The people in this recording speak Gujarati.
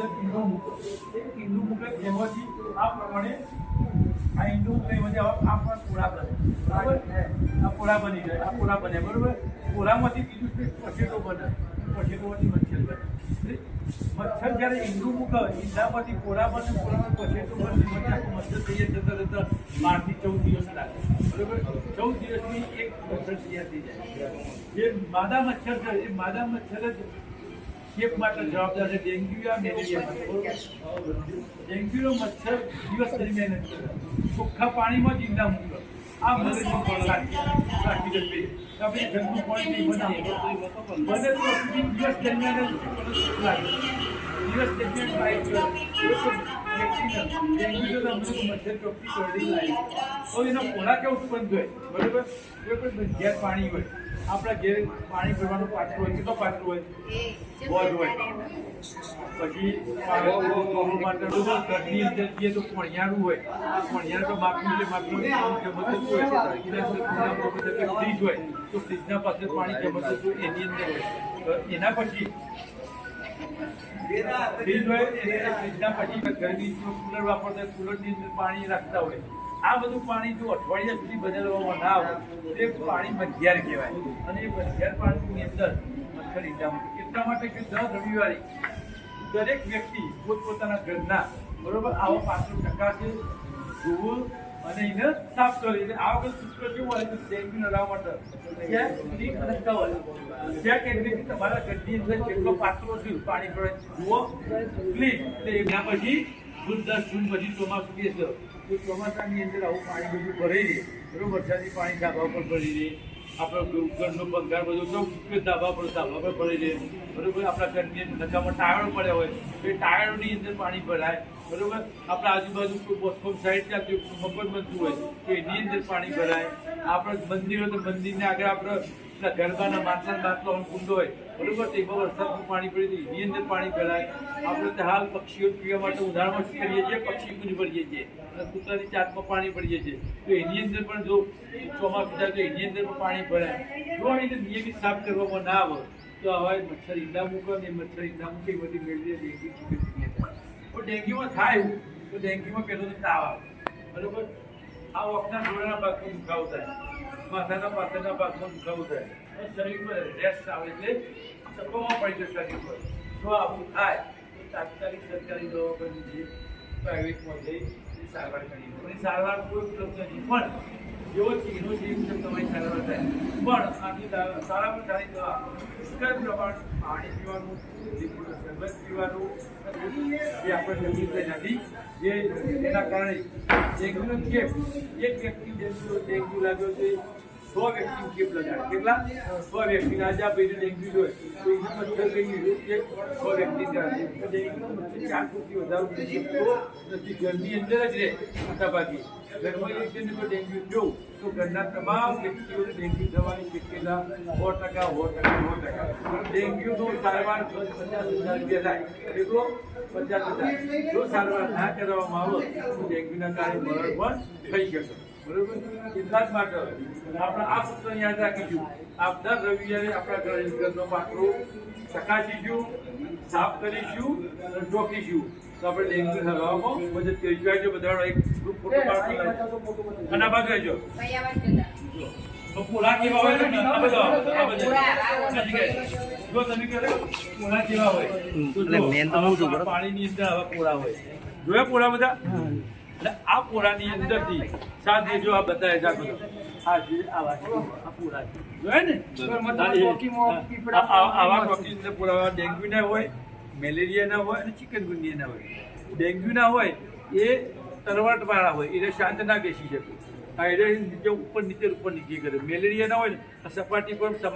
અંદર ઈંડું મૂકે. એ ઈંડું મૂકે, એમાંથી આ પ્રમાણે આ ઈંડું મૂકે, એમાંથી આ પણ પૂરા બને. બરાબર? આ પૂરા બની જાય, આ પૂરા બને, બરાબર? પૂરામાંથી બીજું સ્ટેજ પછેટો બને. પછેટોમાંથી મચ્છર બને. મચ્છર જ્યારે ઈંડું મૂકે ઈંડામાંથી પૂરા બને, પૂરામાં પછેટો બને આખું મચ્છર તૈયાર જતા થતા બારથી ચૌદ દિવસ લાગે. બરાબર? ચૌદ દિવસની એક મચ્છર તૈયાર થઈ જાય. જે માદા મચ્છર છે, એ માદા મચ્છર જ માટે જવાબદાર છે. ડેન્ગ્યુ મેલેરિયા ડેન્ગ્યુનો મચ્છર. દિવસ દરમિયાન. ચોખ્ખા પાણીમાં જ ઈંડા મૂકે આ મગજમાં. આપણે ઘરનું પાણી નહીં બનાવવું. બને તો દિવસ દરમિયાન દિવસ દરમિયાન ઉત્પન્ન એનો કેવું બંધ હોય બરાબર? એ કોઈ પાણી હોય આપણા ઘેર પાણી ભરવાનું પાત્ર હોય કેટલો પાત્ર હોય બોજ હોય પછી પાણી ઘરની અંદર જઈએ તો પણિયારું હોય પણિયારું તો માપનું એટલે માપનું પાણી હોય તો ફ્રીજના પાસે પાણી જમતું એની અંદર એના પછી કુલર વાપરતા કુલરની પાણી રાખતા હોય. આ બધું પાણી જો અઠવાડિયા સુધી બદલવામાં ના આવે એ પાણી બંધિયાર કહેવાય. અને એ બંધિયાર પાણીની અંદર મચ્છર એટલા માટે કે દર રવિવારે દરેક વ્યક્તિ પોતપોતાના ઘરના બરોબર આવો પાછળ ટકાશે ધોવું અને એને સાફ કરી. એટલે આ વખત શુક્ર કેવું તો ડેન્ગ્યુ નડા માટે ચેક ક્લીન અને કવર ચેક એટલે કે તમારા ઘરની અંદર કેટલો પાત્રો છે, પાણી પડે જુઓ. એટલે એના પછી જૂન દસ જૂન ચોમાસું છે. તો ચોમાસાની અંદર આવું પાણી બધું ભરાઈ રહે બરોબર? પાણી ધાબા ઉપર ભરી રહે આપણો ઘરનો પગાર બધું ધાબા પર ધાબા પર ભરી રહે બરોબર? આપણા ઘરની નકામાં ટાયરો પડ્યા હોય. એ ટાયરોની અંદર પાણી ભરાય. બરોબર? આપણા આજુબાજુ બોથકોમ સાઈડ ત્યાં મફત બનતું હોય, તો એની અંદર પાણી ભરાય. આપણે મંદિર હોય તો મંદિરને આગળ આપણે ગરબાના માટલા બાટલો કુંડો હોય, બરોબર તે એમાં વરસાદનું પાણી પડી એની અંદર પાણી ભરાય આપણે તો હાલ પક્ષીઓ પીવા માટે ઉદાહરણ કરીએ છીએ? પક્ષી ગુંજ ભરીએ છીએ. અને કૂતરાની ચાટમાં પાણી ભરીએ છીએ. તો એની અંદર પણ જો ચોમાસું થાય તો એની અંદર પણ પાણી ભરાય. જો એને નિયમિત સાફ કરવામાં ના આવે, તો હવે મચ્છર ઈંડા મૂકો ને મચ્છર ઈંડા મૂકે બધી મેળવીએ ડેન્ગ્યુ ચિકન પણ ડેન્ગ્યુમાં થાય તો ડેન્ગ્યુમાં પહેલો તો તાવ આવે. બરોબર? આ વખતના ડોળાના ભાગમાં દુખાવો થાય. માથાના પાછળના ભાગમાં દુખાવો થાય. શરીરમાં શરીર પર રેસ્ટ આવે એટલે ચક્કોમાં પડી જાય શરીર પર જો આવું થાય, તો તાત્કાલિક સરકારી દવાખાને જે પ્રાઇવેટમાં જઈ સારવાર કરી સારવાર કોઈ ઉપલબ્ધ નથી. પણ એ મુજબ તમારી સારવાર થાય પણ આની સારામાં સારી દવા પુષ્કળ પ્રમાણ પાણી પીવાનું લીંબુનો શરબત પીવાનું જે આપણે જમીન નથી જે એના કારણે ડેન્ગ્યુનો ચેપ એક વ્યક્તિ ડેન્ગ્યુ ડેન્ગ્યુ લાગ્યો છે સો વ્યક્તિ ચેપ લગાડે. કેટલા? સો વ્યક્તિને આજે આ ભાઈને ડેન્ગ્યુ હોય. તો એને મચ્છર કઈ ગયું કે સો વ્યક્તિ ચાર ફૂટથી વધારે ઘરની અંદર જ રહે મોટાભાગે ઘરમાં એક ડેન્ગ્યુ જોઉં. તો ઘરના તમામ વ્યક્તિઓને ડેન્ગ્યુ થવાની શક્યતા સો ટકા સો ટકા સો ટકા. ડેન્ગ્યુનો સારવાર પચાસ હજાર રૂપિયા થાય. કેટલો પચાસ હજાર. જો સારવાર ના કરવામાં આવે, તો ડેન્ગ્યુના કારણે મરણ પણ થઈ શકે. બરોબર? એટલા જ માટે આપણે આ સૂત્ર યાદ રાખીશું. આપ દર રવિવારે આપણા ઘર ઘરનો પાત્રો ચકાસીશું સાફ કરીશું અને તો આપણે ડેન્ગ્યુ હરાવવામાં મદદ કરીશું. આજે બધા એક ગ્રુપ ફોટો પાડો અને આ બાજુ આવજો. તો કેવા હોય આ બધા આ બધા. જો તમે કહો પૂરા કેવા હોય? એટલે જો, તો હું છું, પાણીની અંદર આવા પૂરા હોય. જોયા પોળા બધા? એટલે આ પૂરાની અંદરથી સાથે જો આ બતાવે છે આ જે આવા આ પૂરા છે. જોયા ને? આ- આ- આવા ટોકી અંદર પૂરા ડેન્ગ્યુ ના હોય મેલેરિયા ના હોય અને ચિકનગુનિયા ના હોય. ડેન્ગ્યુ ના હોય એ તરવટવાળા હોય એટલે શાંત ના બેસી શકે. આ એટલે નીચે ઉપર નીચે ઉપર નીચે કરે. મેલેરિયા ના હોય ને સપાટી પર સમાન